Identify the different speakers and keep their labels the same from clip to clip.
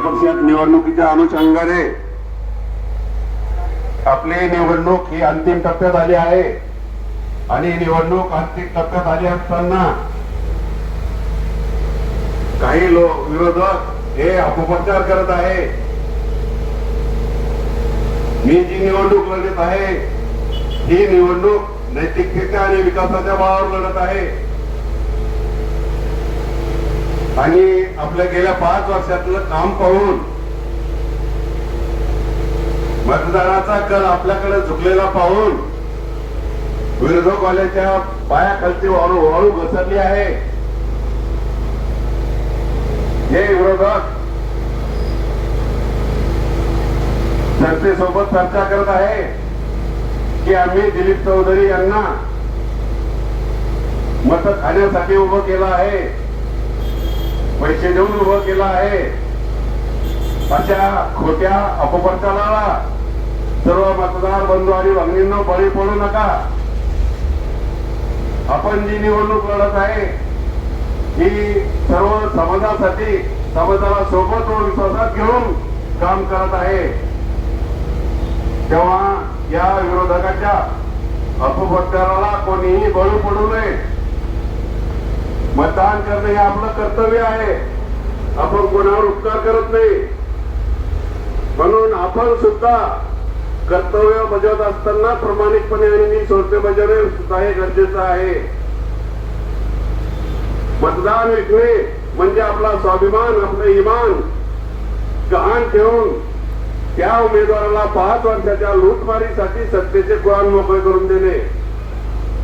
Speaker 1: पक्षात निवडणुकीच्या अनुषंगाने आपली निवडणूक ही अंतिम टप्प्यात आली आहे. आणि निवडणूक अंतिम टप्प्यात आली असताना काही लोक विरोधक हे अपप्रचार करत आहे. मी जी निवडणूक लढत आहे ही निवडणूक नैतिकतेच्या आणि विकासाच्या बळावर लढत आहे. आणि आपलं गेल्या पाच वर्षातलं काम पाहून मतदानाचा कल आपल्याकडे झुकलेला पाहून विरोधकवाल्याच्या पायाखालती वाळू वाळू घसरली आहे. हे विरोधक जनतेसोबत चर्चा करत आहे की आम्ही दिलीप चौधरी यांना मत खाण्यासाठी उभं केलं आहे. पैसे देऊन उभं केलं आहे. अशा खोट्या अपप्रचाराला सर्व मतदार बंधू आणि भगिनींना बळी पडू नका. आपण जी निवडणूक लढत आहे ही सर्व समाजासाठी समाजाला सोबत व विश्वासात घेऊन काम करत आहे. तेव्हा या विरोधकाच्या अपप्रचाराला कोणीही बळी पडू नये. मतदान करणं हे आपलं कर्तव्य आहे. आपण कोणावर उपकार करत नाही. म्हणून आपण सुद्धा कर्तव्य बजावत असताना प्रामाणिकपणे आणि सोडते बजावणे सुद्धा हे गरजेचं आहे. मतदान विकणे म्हणजे आपला स्वाभिमान आपलं इमान गहाण ठेवून त्या उमेदवाराला पाच वर्षाच्या लूटमारीसाठी सत्तेचे कुळान मोकळे करून देणे.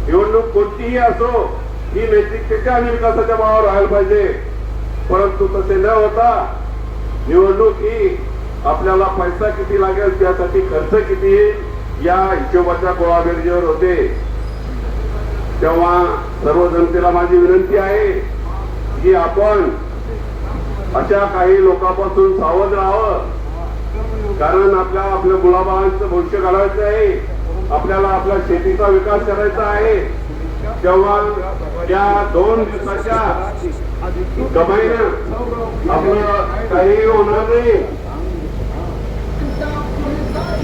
Speaker 1: निवडणूक कोणतीही असो ही नैतिकतेच्या आणि विकासाच्या भावावर राहायला पाहिजे. परंतु तसे न होता निवडणूक ही आपल्याला पैसा किती लागेल त्यासाठी खर्च किती येईल या हिशोबाच्या गोळाबेरजीवर होते. तेव्हा सर्व जनतेला माझी विनंती आहे की आपण अशा काही लोकांपासून सावध राहावं. कारण आपल्या आपल्या मुलाबाळांचं भविष्य घालायचं आहे. आपल्याला आपल्या शेतीचा विकास करायचा आहे. तेव्हा त्या दोन दिवसाच्या कमाईनं आपलं काही होणार नाही.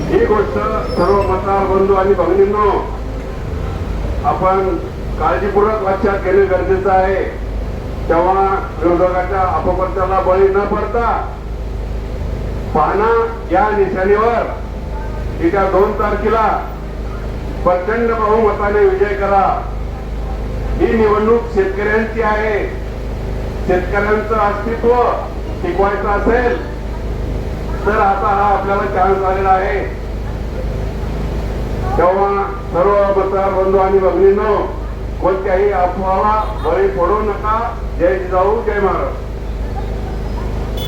Speaker 1: ही गोष्ट सर्व मतदार बंधू आणि भगिनींनो आपण काळजीपूर्वक लक्षात घेणे गरजेचं आहे. तेव्हा विरोधकाच्या अपप्रचाराला बळी न पडता पाहणा या निशाणीवर. येत्या दोन तारखेला प्रचंड बहुमताने विजय करा. ही निवडणूक शेतकऱ्यांची आहे. शेतकऱ्यांचं अस्तित्व टिकवायचं असेल तर आता हा आपल्याला चान्स आलेला आहे. तेव्हा सर्व मतदार बंधू आणि भगिनींनो कोणत्याही अफवाला बळी पडू नका. जय जाऊ जय महाराज